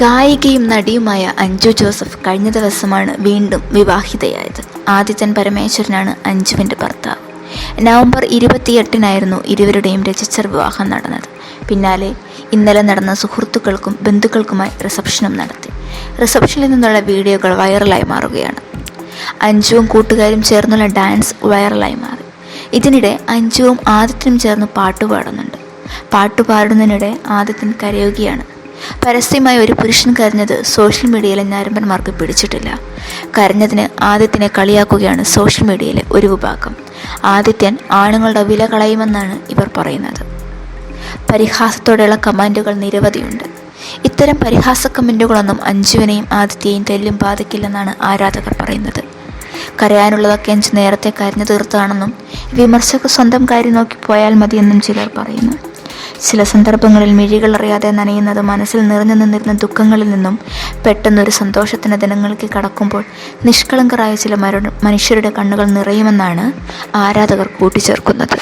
ഗായികയും നടിയുമായ Anju Joseph കഴിഞ്ഞ ദിവസമാണ് വീണ്ടും വിവാഹിതയായത്. ആദിത്യൻ പരമേശ്വരനാണ് അഞ്ജുവിന്റെ ഭർത്താവ്. നവംബർ ഇരുപത്തിയെട്ടിനായിരുന്നു ഇരുവരുടെയും രജിസ്റ്റർ വിവാഹം നടന്നത്. പിന്നാലെ ഇന്നലെ നടന്ന സുഹൃത്തുക്കൾക്കും ബന്ധുക്കൾക്കുമായി റിസപ്ഷനും നടത്തി. റിസപ്ഷനിൽ നിന്നുള്ള വീഡിയോകൾ വൈറലായി മാറുകയാണ്. അഞ്ജുവും കൂട്ടുകാരും ചേർന്നുള്ള ഡാൻസ് വൈറലായി മാറി. ഇതിനിടെ അഞ്ജുവും ആദിത്യനും ചേർന്ന് പാട്ട് പാടുന്നുണ്ട്. പാട്ട് ആദിത്യൻ കരയുകയാണ്. പരസ്യമായി ഒരു പുരുഷൻ കരഞ്ഞത് സോഷ്യൽ മീഡിയയിലെ ഞാരമ്പന്മാർക്ക് പിടിച്ചിട്ടില്ല. കരഞ്ഞതിന് ആദിത്യനെ കളിയാക്കുകയാണ് സോഷ്യൽ മീഡിയയിലെ ഒരു വിഭാഗം. ആദിത്യൻ ആണുങ്ങളുടെ വില കളയുമെന്നാണ് ഇവർ പറയുന്നത്. പരിഹാസത്തോടെയുള്ള കമന്റുകൾ നിരവധിയുണ്ട്. ഇത്തരം പരിഹാസ കമന്റുകളൊന്നും അഞ്ജുവിനെയും ആദിത്യയും തെല്ലും ബാധിക്കില്ലെന്നാണ് ആരാധകർ പറയുന്നത്. കരയാനുള്ളതൊക്കെ അഞ്ച് നേരത്തെ കരഞ്ഞു തീർത്താണെന്നും വിമർശകർ സ്വന്തം കാര്യം നോക്കി പോയാൽ മതിയെന്നും ചിലർ പറയുന്നു. ചില സന്ദർഭങ്ങളിൽ മിഴികളറിയാതെ നനയുന്നത് മനസ്സിൽ നിറഞ്ഞു നിന്നിരുന്ന ദുഃഖങ്ങളിൽ നിന്നും പെട്ടെന്നൊരു സന്തോഷത്തിന് ദിനങ്ങൾക്ക് കടക്കുമ്പോൾ നിഷ്കളങ്കരായ ചില മനുഷ്യരുടെ കണ്ണുകൾ നിറയുമെന്നാണ് ആരാധകർ കൂട്ടിച്ചേർക്കുന്നത്.